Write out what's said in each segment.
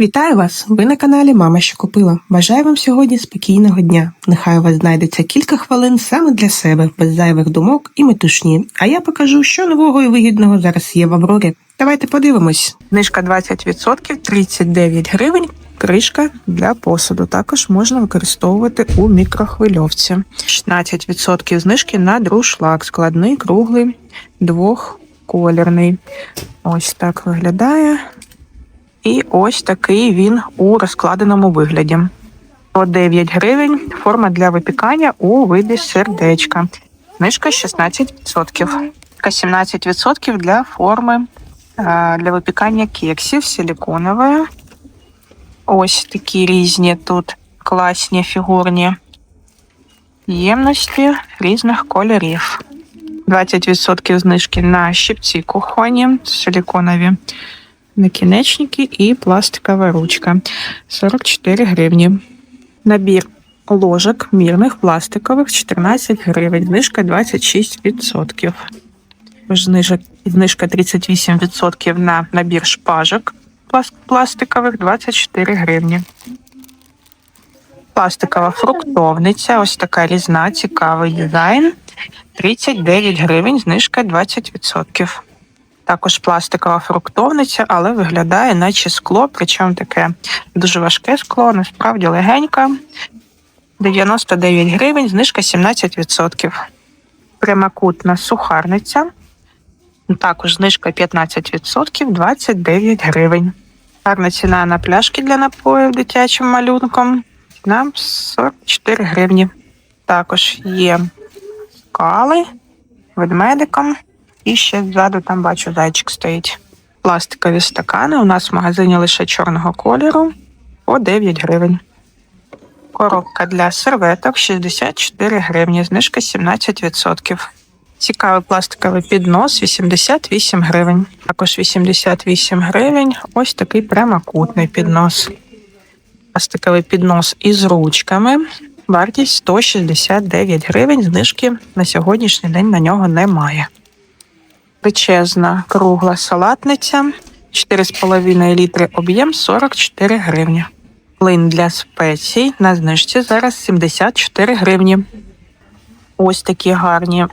Вітаю вас! Ви на каналі Мама що купила. Бажаю вам сьогодні спокійного дня. Нехай у вас знайдеться кілька хвилин саме для себе, без зайвих думок і метушні. А я покажу, що нового і вигідного зараз є в Аврорі. Давайте подивимось. Знижка 20%, 39 гривень. Кришка для посуду також можна використовувати у мікрохвильовці. 16% знижки на друшлак, складний, круглий, двохколірний. Ось так виглядає. І ось такий він у розкладеному вигляді. По 9 гривень форма для випікання у виді сердечка. Знижка 16%. 17% для форми для випікання кексів силіконової. Ось такі різні тут класні фігурні ємності різних кольорів. 20% знижки на щипці кухонні силіконові накінечники і пластикова ручка 44 гривні. Набір ложок мірних пластикових 14 гривень, знижка 26%. Знижка, знижка 38% на набір шпажок пластикових 24 гривні. Пластикова фруктовниця, ось така різна, цікавий дизайн. 39 гривень, знижка 20%. Також пластикова фруктовниця, але виглядає, наче скло, причому таке дуже важке скло, насправді легеньке. 99 гривень, знижка 17%. Прямокутна сухарниця. Також знижка 15%, 29 гривень. Гарна ціна на пляшки для напоїв дитячим малюнком на 44 гривні. Також є скали ведмедиком. І ще ззаду там бачу зайчик стоїть. Пластикові стакани у нас в магазині лише чорного кольору по 9 гривень. Коробка для серветок 64 гривні, знижка 17%. Цікавий пластиковий піднос 88 гривень. Також 88 гривень. Ось такий прямокутний піднос. Пластиковий піднос із ручками. Вартість 169 гривень. Знижки на сьогоднішній день на нього немає величезна кругла салатниця, 4,5 літри об'єм 44 гривні. Плин для спецій на знижці зараз 74 гривні. Ось такі гарні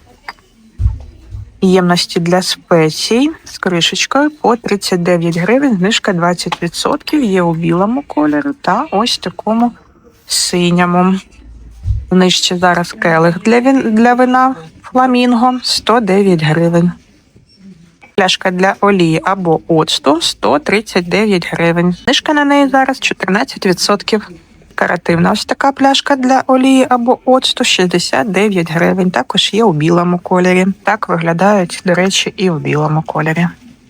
ємності для спецій з кришечкою по 39 гривень, знижка 20%. Є у білому кольорі та ось такому синьому. Нижче зараз келих для вина фламінго 109 гривень. Пляшка для олії або оцту 139 гривень. Знижка на неї зараз 14%. Каративна ось така пляшка для олії або оцту 69 гривень. Також є у білому кольорі. Так виглядають, до речі, і у білому кольорі.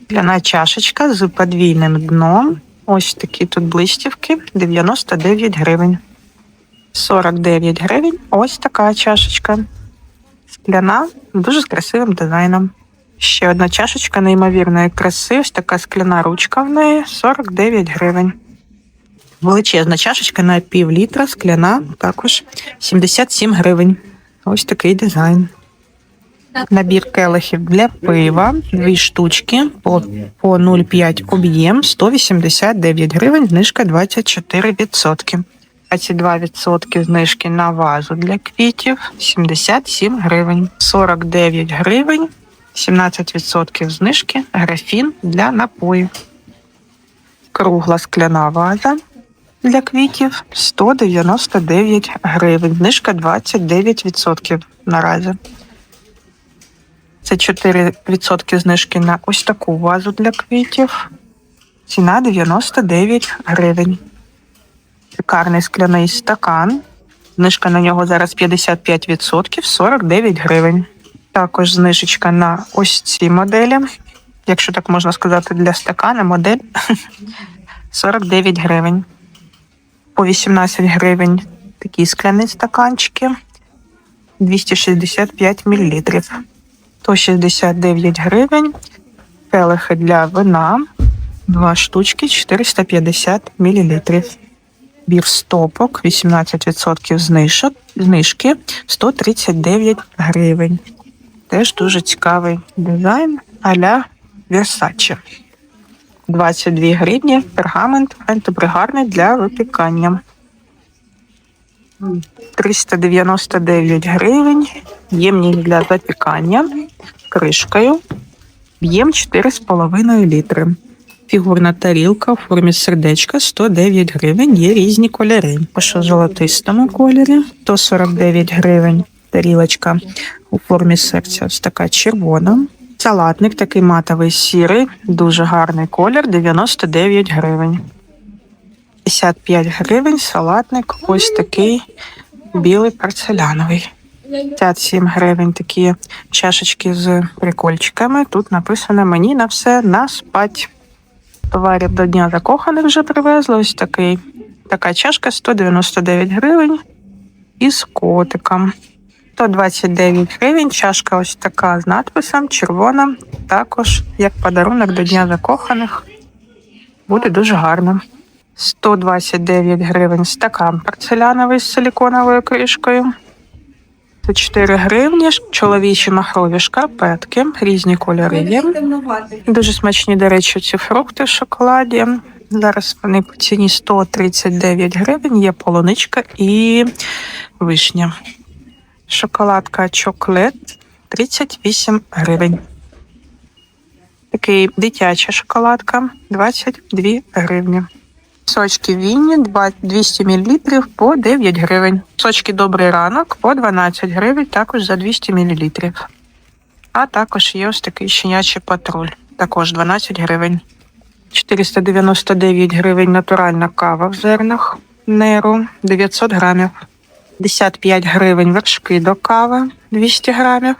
Гляна чашечка з подвійним дном. Ось такі тут блистівки 99 гривень. 49 гривень. Ось така чашечка. Скляна з красивим дизайном. Ще одна чашечка неймовірної краси. Ось така скляна ручка в неї 49 гривень. Величезна чашечка на пів літра, скляна, також 77 гривень. Ось такий дизайн. Набір келихів для пива, дві штучки по по 0,5 об'єм 189 гривень, знижка 24%. 22% знижки на вазу для квітів 77 гривень, 49 гривень. 17% знижки, графін для напоїв. Кругла скляна ваза для квітів 199 гривень. Знижка 29% наразі. Це 4% знижки на ось таку вазу для квітів. Ціна 99 гривень. Шикарний скляний стакан. Знижка на нього зараз 55%, 49 гривень. Також знижечка на ось ці моделі, якщо так можна сказати, для стакана модель 49 гривень. По 18 гривень такі скляні стаканчики 265 мл. 169 гривень. Келихи для вина. Два штучки 450 мл. Бір стопок 18% знижок, знижки 139 гривень. Теж дуже цікавий дизайн а-ля Versace. 22 гривні. Пергамент антипригарний для випікання. 399 гривень. Ємність для запікання кришкою. Об'єм 4,5 літри. Фігурна тарілка в формі сердечка 109 гривень. Є різні кольори. По що золотистому кольорі 149 гривень. Тарілочка у формі серця. Ось така червона. Салатник такий матовий сірий, дуже гарний колір, 99 гривень. 55 гривень, салатник, ось такий білий порцеляновий. 57 гривень такі чашечки з прикольчиками. Тут написано мені на все на спать. Товарів до Дня закоханих вже привезли. Ось такий. Така чашка 199 гривень із котиком. 129 гривень. Чашка ось така з надписом червона. Також як подарунок до Дня закоханих. Буде дуже гарно. 129 гривень стакан порцеляновий з силіконовою кришкою. 104 гривні. Чоловічі махрові шкарпетки, різні кольори є. Дуже смачні, до речі, ці фрукти в шоколаді. Зараз вони по ціні 139 гривень. Є полуничка і вишня. Шоколадка чоклет 38 гривень. Такий дитяча шоколадка 22 гривні. Сочки Вінні 200 мл по 9 гривень. Сочки Добрий ранок по 12 гривень, також за 200 мл. А також є ось такий щенячий патруль, також 12 гривень. 499 гривень натуральна кава в зернах Неру 900 грамів. 55 гривень вершки до кави 200 грамів.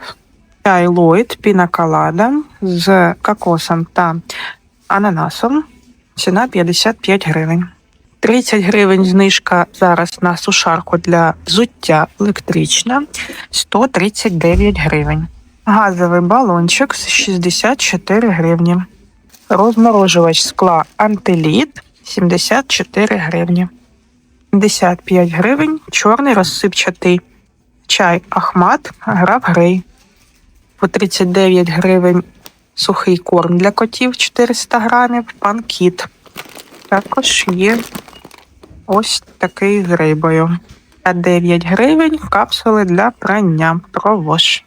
Чай Ллойд пінаколада з кокосом та ананасом. Ціна 55 гривень. 30 гривень знижка зараз на сушарку для взуття електрична 139 гривень. Газовий балончик з 64 гривні. Розморожувач скла антиліт 74 гривні. 55 гривень. Чорний розсипчатий чай Ахмат граф Грей. По 39 гривень сухий корм для котів 400 грамів, панкіт. Також є ось такий з рибою. А 9 гривень капсули для прання провош.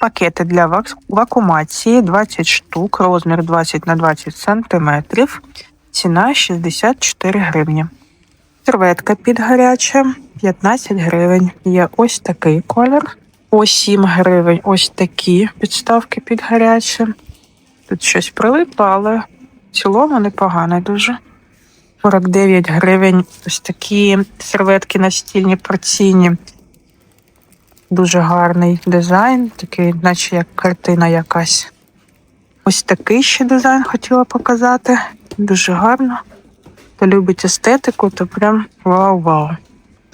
Пакети для вак- вакуумації 20 штук, розмір 20 на 20 сантиметрів. Ціна 64 гривні. Серветка під гаряче 15 гривень. Є ось такий колір. По 7 гривень ось такі підставки під гаряче. Тут щось прилипло, але в цілому непогано дуже. 49 гривень ось такі серветки настільні порційні. Дуже гарний дизайн, такий, наче як картина якась. Ось такий ще дизайн хотіла показати. Дуже гарно. Хто любить естетику, то прям вау-вау.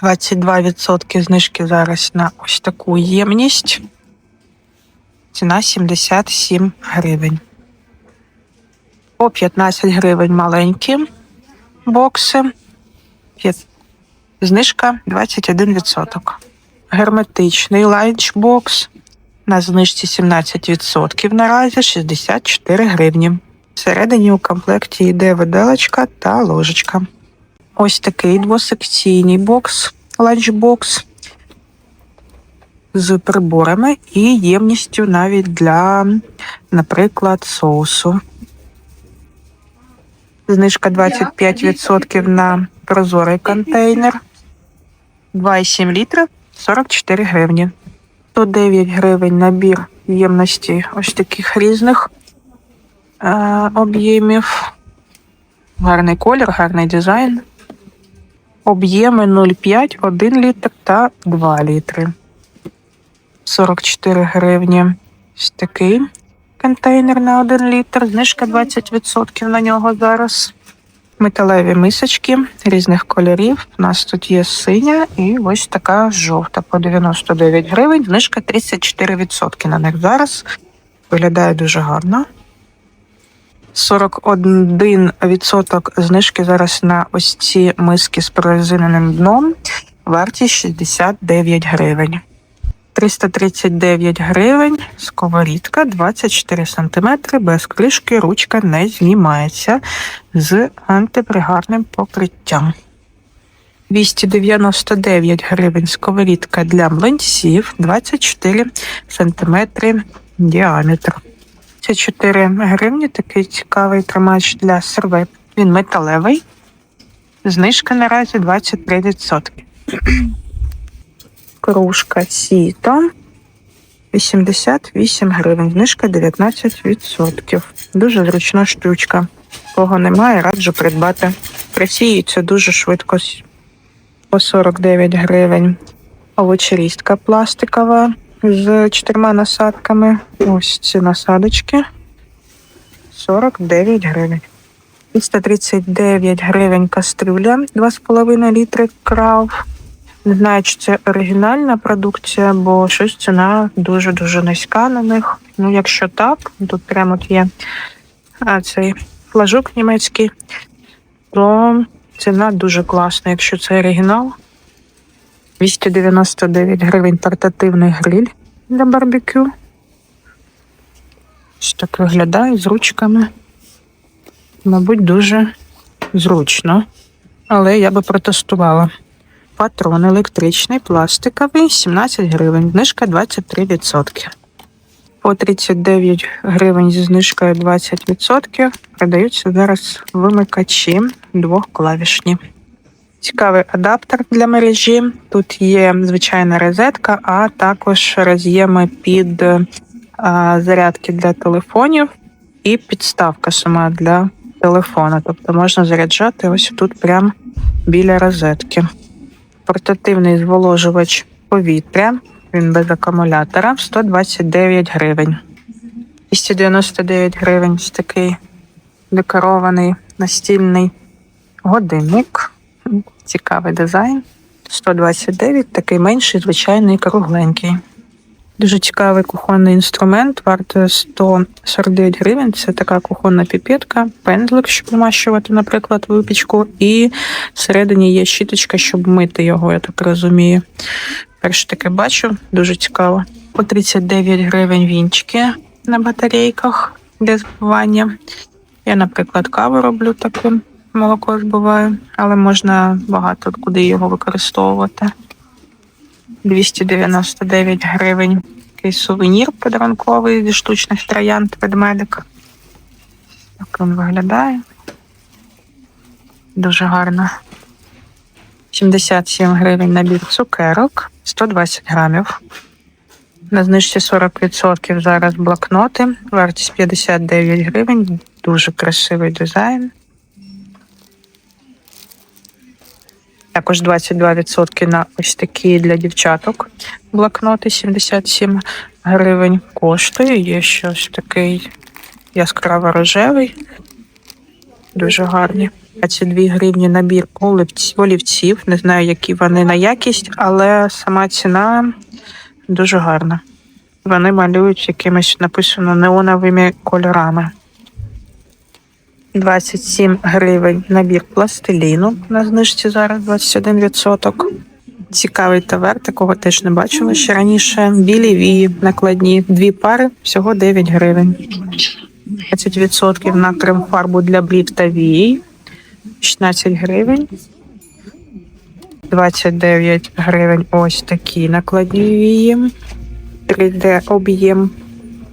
22% знижки зараз на ось таку ємність. Ціна 77 гривень. По 15 гривень маленькі бокси. Знижка 21%. Герметичний ланчбокс. На знижці 17% наразі 64 гривні. Всередині у комплекті йде виделочка та ложечка. Ось такий двосекційний бокс, ланчбокс з приборами і ємністю навіть для, наприклад, соусу. Знижка 25% на прозорий контейнер. 2,7 літра 44 гривні. 109 гривень набір ємності ось таких різних об'ємів. Гарний колір, гарний дизайн. Об'єми 0,5, 1 літр та 2 літри. 44 гривні. Ось такий контейнер на 1 літр. Знижка 20% на нього зараз. Металеві мисочки різних кольорів. У нас тут є синя і ось така жовта по 99 гривень. Знижка 34% на них зараз. Виглядає дуже гарно. 41% знижки зараз на ось ці миски з прорезиненим дном. Вартість 69 гривень. 339 гривень, сковорідка 24 см, без кришки, ручка не знімається з антипригарним покриттям. 299 гривень сковорідка для млинців, 24 см діаметр. Це 4 гривні, такий цікавий тримач для сервет. Він металевий. Знижка наразі 23%. Кружка сіто 88 гривень, знижка 19%. Дуже зручна штучка. Кого немає, раджу придбати. Присіюється дуже швидко по 49 гривень. Овочерістка пластикова з чотирма насадками. Ось ці насадочки. 49 гривень. 339 гривень кастрюля 2,5 літри крав. Не знаю, чи це оригінальна продукція, бо щось ціна дуже-дуже низька на них. Ну, якщо так, тут прямо є а, цей флажок німецький, то ціна дуже класна, якщо це оригінал. 299 гривень портативний гриль для барбекю. Ось так виглядає з ручками. Мабуть, дуже зручно. Але я би протестувала. Патрон електричний, пластиковий, 17 гривень, знижка 23%. По 39 гривень зі знижкою 20% продаються зараз вимикачі двохклавішні. Цікавий адаптер для мережі. Тут є звичайна розетка, а також роз'єми під а, зарядки для телефонів і підставка сама для телефона. Тобто можна заряджати ось тут прямо біля розетки. Портативний зволожувач повітря. Він без акумулятора 129 гривень. 299 гривень ось такий декорований настільний годинник. Цікавий дизайн. 129, такий менший, звичайний, кругленький. Дуже цікавий кухонний інструмент, вартує 149 гривень. Це така кухонна піпетка, пензлик, щоб помащувати, наприклад, випічку, і всередині є щіточка, щоб мити його, я так розумію. Перше таке бачу, дуже цікаво. По 39 гривень вінчики на батарейках для збивання. Я, наприклад, каву роблю таким, молоко збиваю, але можна багато куди його використовувати. 299 гривень. Такий сувенір подарунковий зі штучних троянд ведмедик. Так він виглядає. Дуже гарно. 77 гривень набір цукерок, 120 грамів. На знижці 40% зараз блокноти. Вартість 59 гривень. Дуже красивий дизайн. Також 22% на ось такі для дівчаток. Блокноти 77 гривень коштує. Є щось такий яскраво рожевий. Дуже гарні. 22 гривні набір олівців. Не знаю, які вони на якість, але сама ціна дуже гарна. Вони малюють якимись написано неоновими кольорами. 27 гривень набір пластиліну. На знижці зараз 21%. Цікавий товар, такого теж не бачила ще раніше. Білі вії накладні. Дві пари, всього 9 гривень. 20% на крем-фарбу для брів та вій. 16 гривень. 29 гривень ось такі накладні вії. 3D об'єм.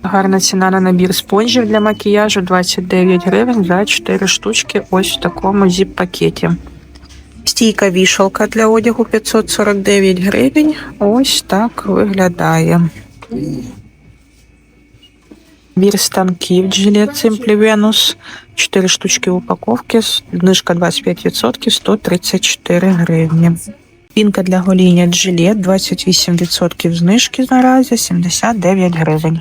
Гарна ціна на набір спонжів для макіяжу 29 гривень за 4 штучки ось в такому зіп-пакеті. Стійка вішалка для одягу 549 гривень. Ось так виглядає. Набір станків Gillette Simply Venus. 4 штучки упаковки. Знижка 25%, 134 гривні. Пінка для гоління Gillette, 28% знижки наразі, 79 гривень.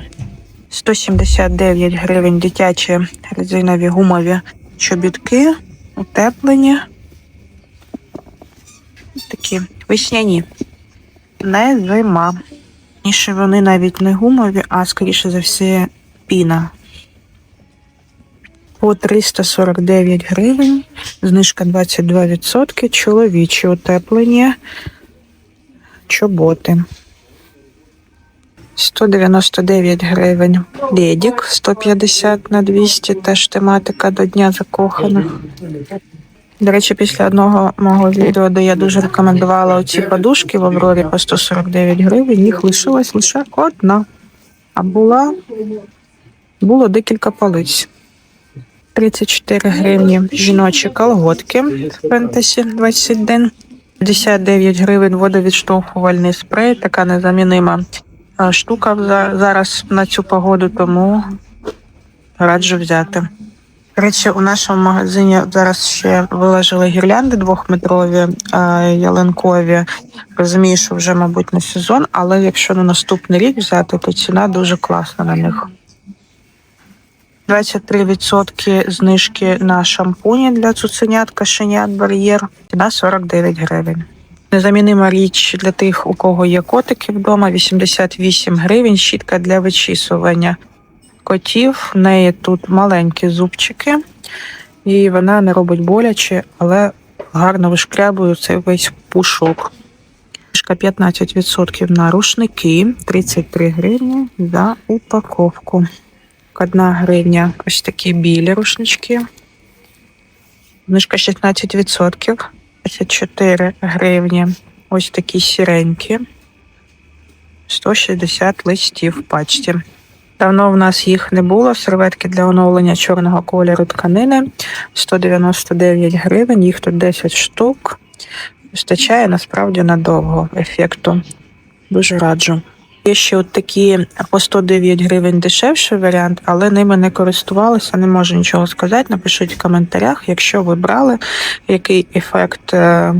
179 гривень дитячі резинові гумові чобітки, утеплені. Такі весняні. Не зима. Ніше вони навіть не гумові, а скоріше за все піна. По 349 гривень, знижка 22%, чоловічі утеплені чоботи. 199 гривень. Ледік 150 на 200, теж тематика до Дня закоханих. До речі, після одного мого відео, де я дуже рекомендувала оці подушки в Аврорі по 149 гривень, їх лишилась лише одна. А була було декілька полиць. 34 гривні жіночі колготки Фентесі 21. 59 гривень водовідштовхувальний спрей, така незамінима штука зараз на цю погоду, тому раджу взяти. До речі, у нашому магазині зараз ще виложили гірлянди двохметрові а, ялинкові. Розумію, що вже, мабуть, не сезон, але якщо на наступний рік взяти, то ціна дуже класна на них. 23% знижки на шампуні для цуценят, кошенят, бар'єр. Ціна 49 гривень. Незамінима річ для тих, у кого є котики вдома, 88 гривень, щітка для вичісування котів. В неї тут маленькі зубчики, і вона не робить боляче, але гарно вишкрябує цей весь пушок. Знижка 15% на рушники, 33 гривні за упаковку. Одна гривня ось такі білі рушнички. Знижка 16%. 24 гривні. Ось такі сіренькі. 160 листів в пачці. Давно в нас їх не було. Серветки для оновлення чорного кольору тканини 199 гривень. Їх тут 10 штук. Вистачає насправді надовго ефекту. Дуже раджу. Є ще от такі по 109 гривень дешевший варіант, але ними не користувалася, не можу нічого сказати. Напишіть в коментарях, якщо ви брали, який ефект е,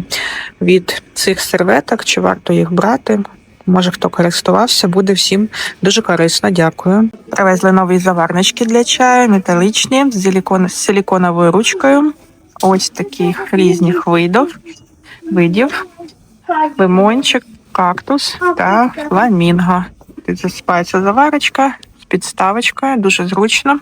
від цих серветок, чи варто їх брати. Може, хто користувався, буде всім дуже корисно. Дякую. Привезли нові заварнички для чаю, металічні з силіконовою ручкою. Ось таких різних видів. видів лимончик, кактус та фламінго. Засипається заварочка з підставочкою, дуже зручно.